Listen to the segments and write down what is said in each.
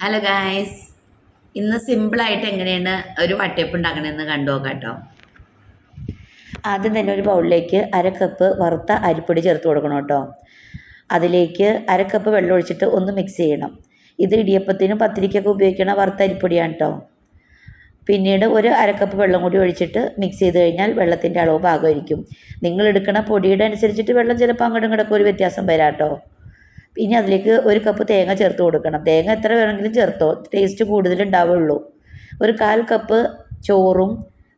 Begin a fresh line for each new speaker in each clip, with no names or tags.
Hello guys ഇന്ന് സിമ്പിളായിട്ട് എങ്ങനെയാണ് ഒരു വട്ടയപ്പ് ഉണ്ടാക്കണമെന്ന് കണ്ടു നോക്കാം കേട്ടോ.
ആദ്യം തന്നെ ഒരു ബൗളിലേക്ക് അര കപ്പ് വറുത്ത അരിപ്പൊടി ചേർത്ത് കൊടുക്കണം കേട്ടോ. അതിലേക്ക് അര കപ്പ് വെള്ളം ഒഴിച്ചിട്ട് ഒന്ന് മിക്സ് ചെയ്യണം. ഇത് ഇടിയപ്പത്തിനും പത്തിരിക്കൊക്കെ ഉപയോഗിക്കുന്ന വറുത്ത അരിപ്പൊടിയാണ് കേട്ടോ. പിന്നീട് ഒരു അരക്കപ്പ് കപ്പ് വെള്ളം കൂടി ഒഴിച്ചിട്ട് മിക്സ് ചെയ്ത് കഴിഞ്ഞാൽ വെള്ളത്തിന്റെ അളവ് പാകമായിരിക്കും നിങ്ങൾ എടുക്കുന്ന പൊടിയുടെ അനുസരിച്ചിട്ട് വെള്ളം ചിലപ്പോൾ അങ്ങോട്ടും ഇങ്ങോട്ടൊക്കെ ഒരു വ്യത്യാസം വരാം കേട്ടോ. ഇനി അതിലേക്ക് ഒരു കപ്പ് തേങ്ങ ചേർത്ത് കൊടുക്കണം. തേങ്ങ എത്ര വേണമെങ്കിലും ചേർത്തോ. ടേസ്റ്റ് കൂടുതലുണ്ടാവുള്ളൂ ഒരു കാൽ കപ്പ് ചോറും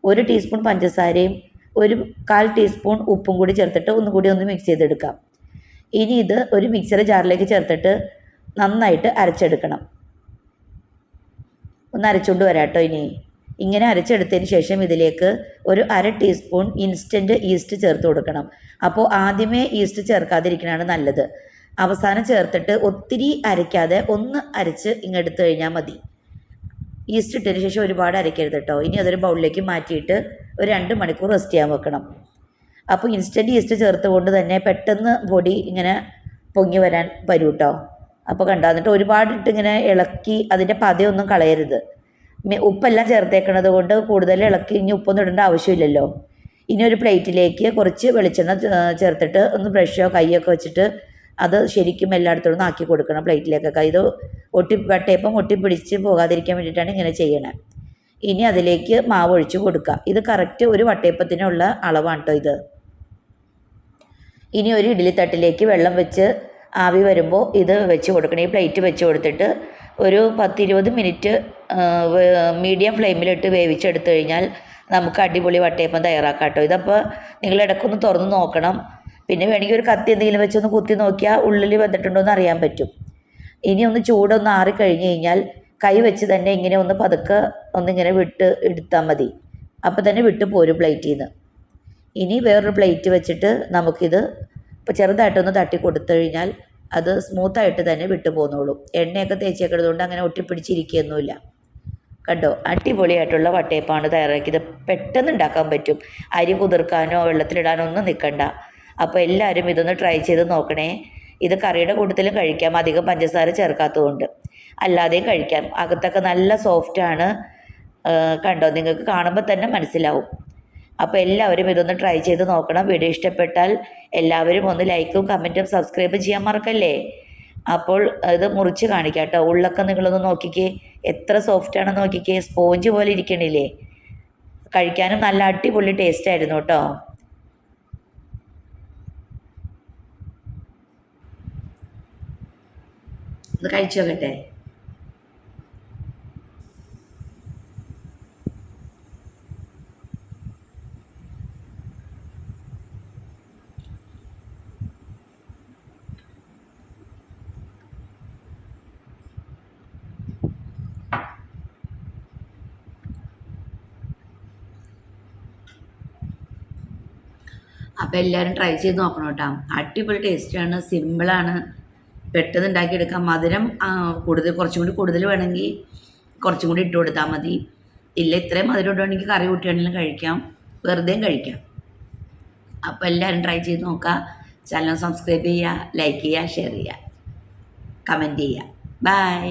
ഒരു ടീസ്പൂൺ പഞ്ചസാരയും ഒരു കാൽ ടീസ്പൂൺ ഉപ്പും കൂടി ചേർത്തിട്ട് ഒന്നും കൂടി ഒന്ന് മിക്സ് ചെയ്തെടുക്കാം. ഇനി ഇത് ഒരു മിക്സർ ജാറിലേക്ക് ചേർത്തിട്ട് നന്നായിട്ട് അരച്ചെടുക്കണം. ഒന്ന് അരച്ചുകൊണ്ട് വരാട്ടോ ഇനി. ഇങ്ങനെ അരച്ചെടുത്തതിന് ശേഷം ഇതിലേക്ക് ഒരു അര ടീസ്പൂൺ ഇൻസ്റ്റന്റ് ഈസ്റ്റ് ചേർത്ത് കൊടുക്കണം. അപ്പോൾ ആദ്യമേ ഈസ്റ്റ് ചേർക്കാതിരിക്കണതാണ് നല്ലത്. അവസാനം ചേർത്തിട്ട് ഒത്തിരി അരയ്ക്കാതെ ഒന്ന് അരച്ച് ഇങ്ങെടുത്ത് കഴിഞ്ഞാൽ മതി. ഈസ്റ്റ് ഇട്ടതിന് ശേഷം ഒരുപാട് അരയ്ക്കരുത് കേട്ടോ ഇനി അതൊരു ബൗളിലേക്ക് മാറ്റിയിട്ട് ഒരു രണ്ട് മണിക്കൂർ റെസ്റ്റ് ചെയ്യാൻ വെക്കണം. അപ്പോൾ ഇൻസ്റ്റന്റ് ഈസ്റ്റ് ചേർത്ത് കൊണ്ട് തന്നെ പെട്ടെന്ന് പൊടി ഇങ്ങനെ പൊങ്ങി വരാൻ വരും കേട്ടോ അപ്പോൾ കണ്ടോ എന്നിട്ട് ഒരുപാട് ഇങ്ങനെ ഇളക്കി അതിന്റെ പതയൊന്നും കളയരുത്. ഉപ്പെല്ലാം ചേർത്തേക്കണത് കൊണ്ട് കൂടുതൽ ഇളക്കി ഇനി ഉപ്പൊന്നും ഇടേണ്ട ആവശ്യമില്ലല്ലോ. ഇനി ഒരു പ്ലേറ്റിലേക്ക് കുറച്ച് വെളിച്ചെണ്ണ ചേർത്തിട്ട് ഒന്ന് ബ്രഷോ കൈയൊക്കെ വെച്ചിട്ട് അത് ശരിക്കും എല്ലായിടത്തോടും ആക്കി കൊടുക്കണം പ്ലേറ്റിലേക്കൊക്കെ ഇത് ഒട്ടി വട്ടയപ്പം ഒട്ടിപ്പിടിച്ച് പോകാതിരിക്കാൻ വേണ്ടിയിട്ടാണ് ഇങ്ങനെ ചെയ്യണേ. ഇനി അതിലേക്ക് മാവ് ഒഴിച്ച് കൊടുക്കുക. ഇത് കറക്റ്റ് ഒരു വട്ടയപ്പത്തിനുള്ള അളവാണ് കേട്ടോ ഇത്. ഇനി ഒരു ഇഡ്ഡലി തട്ടിലേക്ക് വെള്ളം വെച്ച് ആവി വരുമ്പോൾ ഇത് വെച്ച് കൊടുക്കണം. ഈ പ്ലേറ്റ് വെച്ച് കൊടുത്തിട്ട് ഒരു പത്തിരുപത് മിനിറ്റ് മീഡിയം ഫ്ലെയിമിലിട്ട് വേവിച്ചെടുത്ത് കഴിഞ്ഞാൽ നമുക്ക് അടിപൊളി വട്ടയപ്പം തയ്യാറാക്കാം കേട്ടോ ഇതപ്പോൾ നിങ്ങൾ ഇടയ്ക്കൊന്ന് തുറന്ന് നോക്കണം. പിന്നെ വേണമെങ്കിൽ ഒരു കത്തി എന്തെങ്കിലും വെച്ചൊന്ന് കുത്തി നോക്കിയാൽ ഉള്ളിൽ വന്നിട്ടുണ്ടോ എന്ന് അറിയാൻ പറ്റും. ഇനി ഒന്ന് ചൂടൊന്ന് ആറി കഴിഞ്ഞ് കഴിഞ്ഞാൽ കൈ വെച്ച് തന്നെ ഇങ്ങനെ ഒന്ന് പതുക്കെ ഒന്നിങ്ങനെ വിട്ട് എടുത്താൽ മതി. അപ്പോൾ തന്നെ വിട്ട് പോരും പ്ലേറ്റിൽ നിന്ന് ഇനി വേറൊരു പ്ലേറ്റ് വെച്ചിട്ട് നമുക്കിത് ഇപ്പോൾ ചെറുതായിട്ടൊന്ന് തട്ടി കൊടുത്തു കഴിഞ്ഞാൽ അത് സ്മൂത്തായിട്ട് തന്നെ വിട്ടു പോന്നോളും. എണ്ണയൊക്കെ തേച്ചേക്കുന്നത് അങ്ങനെ ഒട്ടിപ്പിടിച്ചിരിക്കുകയൊന്നുമില്ല. കണ്ടോ? അടിപൊളിയായിട്ടുള്ള വട്ടയപ്പാണ് തയ്യാറാക്കിയത്. പെട്ടെന്ന് ഉണ്ടാക്കാൻ പറ്റും. അരി കുതിർക്കാനോ വെള്ളത്തിലിടാനോ ഒന്നും നിൽക്കണ്ട അപ്പോൾ എല്ലാവരും ഇതൊന്ന് ട്രൈ ചെയ്ത് നോക്കണേ. ഇത് കറിയുടെ കൂട്ടത്തിലും കഴിക്കാം. അധികം പഞ്ചസാര ചേർക്കാത്തതുകൊണ്ട്. അല്ലാതെയും കഴിക്കാം. അകത്തൊക്കെ നല്ല സോഫ്റ്റാണ് കണ്ടോ? നിങ്ങൾക്ക് കാണുമ്പോൾ തന്നെ മനസ്സിലാവും. അപ്പോൾ എല്ലാവരും ഇതൊന്ന് ട്രൈ ചെയ്ത് നോക്കണം. വീഡിയോ ഇഷ്ടപ്പെട്ടാൽ എല്ലാവരും ഒന്ന് ലൈക്കും കമന്റും സബ്സ്ക്രൈബും ചെയ്യാൻ മറക്കല്ലേ? അപ്പോൾ ഇത് മുറിച്ച് കാണിക്കാം കേട്ടോ. ഉള്ളൊക്കെ നിങ്ങളൊന്ന് നോക്കിക്കേ. എത്ര സോഫ്റ്റ് ആണെന്ന് നോക്കിക്കേ. സ്പോഞ്ച് പോലെ ഇരിക്കണില്ലേ? കഴിക്കാനും നല്ല അടിപൊളി ടേസ്റ്റ് ആയിരുന്നു കേട്ടോ.
ഒന്ന് കഴിച്ചു നോക്കട്ടെ. അപ്പോൾ എല്ലാവരും ട്രൈ ചെയ്ത് നോക്കണം കേട്ടോ. അടിപൊളി ടേസ്റ്റാണ് സിമ്പിളാണ് പെട്ടെന്ന് ഉണ്ടാക്കിയെടുക്കാം മധുരം കൂടുതൽ കുറച്ചും കൂടി കൂടുതൽ വേണമെങ്കിൽ കുറച്ചും കൂടി ഇട്ട് കൊടുത്താൽ മതി. ഇല്ല ഇത്രയും മധുരം ഇടുവാണെങ്കിൽ കറി കൂട്ടിയാണെങ്കിലും കഴിക്കാം. വെറുതെയും കഴിക്കാം. അപ്പോൾ എല്ലാവരും ട്രൈ ചെയ്ത് നോക്കുക. ചാനൽ സബ്സ്ക്രൈബ് ചെയ്യുക ലൈക്ക് ചെയ്യുക ഷെയർ ചെയ്യുക കമന്റ് ചെയ്യുക. ബൈ.